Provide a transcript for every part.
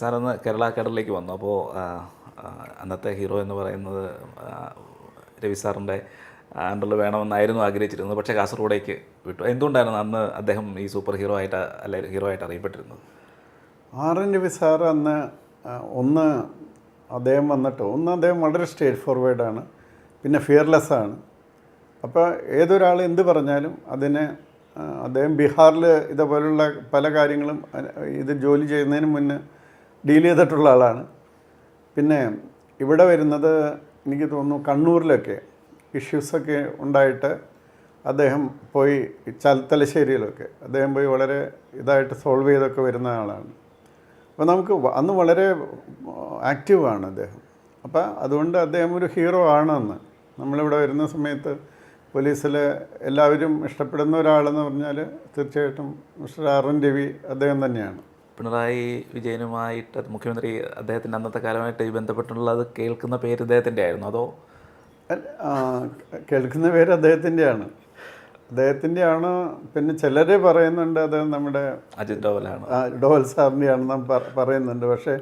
Sir അന്ന് കേരള കടലിലേക്ക് വന്നു. അപ്പോൾ അന്നത്തെ ഹീറോ എന്ന് പറയുന്നത് രവി സാറിന്റെ അണ്ടറിൽ വേണമെന്നായിരുന്നു ആഗ്രഹിച്ചിരുന്നത്. പക്ഷേ കാസർഗോഡേക്ക് വിട്ടു. എന്തുകൊണ്ടായിരുന്നു അന്ന് അദ്ദേഹം ഈ സൂപ്പർ ഹീറോ ആയിട്ട് അല്ലെ ഹീറോ ആയിട്ട് അറിയപ്പെട്ടിരുന്നത്? ആർ എൻ രവി സാർ അന്ന് ഒന്ന് അദ്ദേഹം വന്നിട്ട് ഒന്ന് അദ്ദേഹം വളരെ സ്റ്റേറ്റ് ഫോർവേഡാണ് പിന്നെ ഫിയർലെസ് ആണ്. അപ്പോൾ ഏതൊരാൾ എന്ത് പറഞ്ഞാലും അതിനെ അദ്ദേഹം ബീഹാറിൽ ഇതേപോലുള്ള പല കാര്യങ്ങളും ഇത് ജോലി ചെയ്യുന്നതിന് മുന്നേ ഡീൽ ചെയ്തിട്ടുള്ള ആളാണ്. പിന്നെ ഇവിടെ വരുന്നത് എനിക്ക് തോന്നുന്നു കണ്ണൂരിലൊക്കെ ഇഷ്യൂസൊക്കെ ഉണ്ടായിട്ട് അദ്ദേഹം പോയി തലശ്ശേരിയിലൊക്കെ അദ്ദേഹം പോയി വളരെ ഇതായിട്ട് സോൾവ് ചെയ്തൊക്കെ വരുന്ന ആളാണ്. അപ്പോൾ നമുക്ക് അന്ന് വളരെ ആക്റ്റീവാണ് അദ്ദേഹം. അപ്പോൾ അതുകൊണ്ട് അദ്ദേഹം ഒരു ഹീറോ ആണെന്ന്. നമ്മളിവിടെ വരുന്ന സമയത്ത് പോലീസിൽ എല്ലാവരും ഇഷ്ടപ്പെടുന്ന ഒരാളെന്ന് പറഞ്ഞാൽ തീർച്ചയായിട്ടും മിസ്റ്റർ എൻ രവി അദ്ദേഹം തന്നെയാണ്. പിണറായി വിജയനുമായിട്ട് മുഖ്യമന്ത്രി അദ്ദേഹത്തിന്റെ അന്നത്തെ കാലമായിട്ട് ബന്ധപ്പെട്ടുള്ളത് കേൾക്കുന്ന പേര് ഇദ്ദേഹത്തിന്റെ ആയിരുന്നു. അതോ? കേൾക്കുന്ന പേര് അദ്ദേഹത്തിന്റെയാണ്. അദ്ദേഹത്തിന്റെയാണ്. പിന്നെ ചിലർ പറയുന്നുണ്ട് അത് നമ്മുടെ അജിത് ഡോവലാണ്. ഡോവൽ സാറിന്റെ ആണെന്ന് പറയുന്നുണ്ട്. പക്ഷേ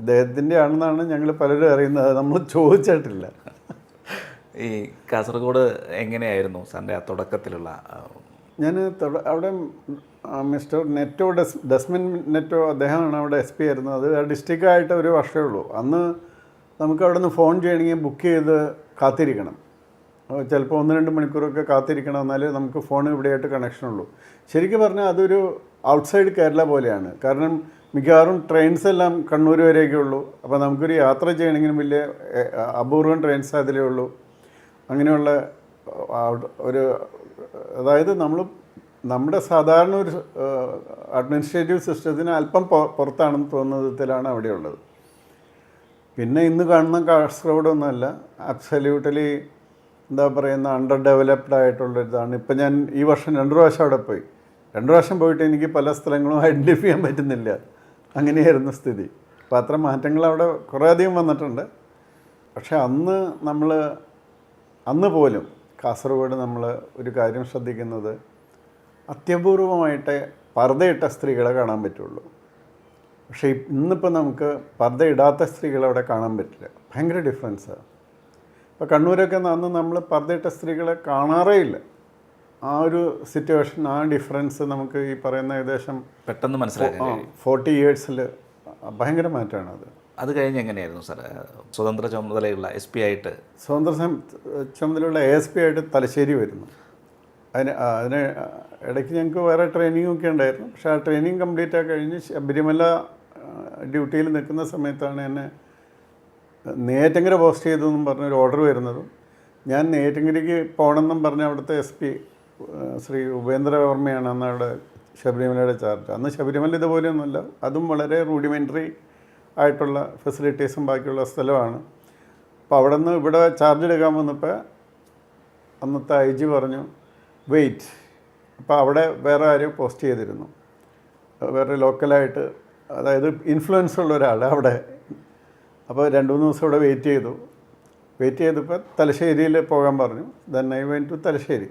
ഇദ്ദേഹത്തിന്റെ ആണെന്നാണ് ഞങ്ങൾ പലരും അറിയുന്നത്. നമ്മൾ ചോദിച്ചിട്ടില്ല. ഈ കാസർഗോഡ് എങ്ങനെയായിരുന്നു സാറിന്റെ ആ തുടക്കത്തിലുള്ള ഞാൻ അവിടെ മിസ്റ്റർ നെറ്റോ ഡസ് ഡസ്മിൻ നെറ്റോ അദ്ദേഹമാണ് അവിടെ എസ് പി ആയിരുന്നത് അത് ഡിസ്ട്രിക്റ്റായിട്ട് ഒരു വർഷമേ ഉള്ളൂ. അന്ന് നമുക്ക് അവിടെ നിന്ന് ഫോൺ ചെയ്യണമെങ്കിൽ ബുക്ക് ചെയ്ത് കാത്തിരിക്കണം. ചിലപ്പോൾ ഒന്ന് രണ്ട് മണിക്കൂറൊക്കെ കാത്തിരിക്കണം എന്നാലേ നമുക്ക് ഫോൺ ഇവിടെയായിട്ട് കണക്ഷൻ ഉള്ളൂ. ശരിക്കും പറഞ്ഞാൽ അതൊരു ഔട്ട്സൈഡ് കേരള പോലെയാണ്. കാരണം മിക്കവാറും ട്രെയിൻസ് എല്ലാം കണ്ണൂർ വരെയൊക്കെ ഉള്ളൂ. അപ്പോൾ നമുക്കൊരു യാത്ര ചെയ്യണമെങ്കിലും വലിയ അപൂർവം ട്രെയിൻസ് അതിലേ ഉള്ളൂ. അങ്ങനെയുള്ള ഒരു അതായത് നമ്മൾ നമ്മുടെ സാധാരണ ഒരു അഡ്മിനിസ്ട്രേറ്റീവ് സിസ്റ്റത്തിന് അല്പം പുറത്താണെന്ന് തോന്നുന്ന വിധത്തിലാണ് അവിടെയുള്ളത് പിന്നെ ഇന്ന് കാണുന്ന കാസർഗോഡൊന്നുമല്ല. അബ്സല്യൂട്ടലി എന്താ പറയുന്ന അണ്ടർ ഡെവലപ്ഡ് ആയിട്ടുള്ള ഇതാണ് ഇപ്പം ഞാൻ ഈ വർഷം രണ്ട് പ്രാവശ്യം അവിടെ പോയി. രണ്ട് പ്രാവശ്യം പോയിട്ട് എനിക്ക് പല സ്ഥലങ്ങളും ഐഡന്റിഫൈ ചെയ്യാൻ പറ്റുന്നില്ല. അങ്ങനെയായിരുന്നു സ്ഥിതി. അപ്പോൾ അത്ര മാറ്റങ്ങൾ അവിടെ കുറേ അധികം വന്നിട്ടുണ്ട്. പക്ഷേ അന്ന് നമ്മൾ അന്ന് പോലും കാസർഗോഡ് നമ്മൾ ഒരു കാര്യം ശ്രദ്ധിക്കുന്നത് അത്യപൂർവമായിട്ട് പർദ്ദയിട്ട സ്ത്രീകളെ കാണാൻ പറ്റുള്ളൂ. പക്ഷേ ഇന്നിപ്പോൾ നമുക്ക് പർദ്ദയിടാത്ത സ്ത്രീകളെ അവിടെ കാണാൻ പറ്റില്ല. ഭയങ്കര ഡിഫറൻസ്. ഇപ്പോൾ കണ്ണൂരൊക്കെ അന്ന് നമ്മൾ പർദ്ദയിട്ട സ്ത്രീകളെ കാണാറേ ഇല്ല. ആ ഒരു സിറ്റുവേഷൻ ആ ഡിഫറൻസ് നമുക്ക് ഈ പറയുന്ന ഏകദേശം പെട്ടെന്ന് മനസ്സിലാക്കാം ഫോർട്ടി ഇയേഴ്സിൽ ഭയങ്കര മാറ്റമാണ് അത് കഴിഞ്ഞ് എങ്ങനെയായിരുന്നു സാർ സ്വതന്ത്ര ചുമതലയുള്ള എസ് പി ആയിട്ട്? സ്വതന്ത്ര ചുമതലയുള്ള എസ് പി ആയിട്ട് തലശ്ശേരി വരുന്നു. അതിന് അതിന് ഇടയ്ക്ക് ഞങ്ങൾക്ക് വേറെ ട്രെയിനിങ്ങൊക്കെ ഉണ്ടായിരുന്നു. പക്ഷെ ആ ട്രെയിനിങ് കംപ്ലീറ്റ് ആയി കഴിഞ്ഞ് ശബരിമല ഡ്യൂട്ടിയിൽ നിൽക്കുന്ന സമയത്താണ് എന്നെ നേറ്റങ്കര പോസ്റ്റ് ചെയ്തതെന്നും പറഞ്ഞൊരു ഓർഡർ വരുന്നതും. ഞാൻ നേറ്റങ്കരയ്ക്ക് പോകണമെന്നും പറഞ്ഞ അവിടുത്തെ എസ് പി ശ്രീ ഉപേന്ദ്രവർമ്മയാണ് അന്ന് അവിടെ ശബരിമലയുടെ ചാർജ് അന്ന് ശബരിമല ഇതുപോലെയൊന്നുമല്ല. അതും വളരെ റൂഡിമെന്ററി ആയിട്ടുള്ള ഫെസിലിറ്റീസും ബാക്കിയുള്ള സ്ഥലമാണ്. അപ്പോൾ അവിടെ നിന്ന് ഇവിടെ ചാർജ് എടുക്കാൻ വന്നപ്പോൾ അന്നത്തെ ഐ ജി പറഞ്ഞു വെയിറ്റ് അപ്പോൾ അവിടെ വേറെ ആരും പോസ്റ്റ് ചെയ്തിരുന്നു. വേറെ ലോക്കലായിട്ട് അതായത് ഇൻഫ്ലുവൻസ് ഉള്ള ഒരാൾ അവിടെ. അപ്പോൾ രണ്ട് മൂന്ന് ദിവസം ഇവിടെ വെയിറ്റ് ചെയ്തു. വെയിറ്റ് ചെയ്തപ്പോൾ തലശ്ശേരിയിൽ പോകാൻ പറഞ്ഞു. Then I went to Thalassery.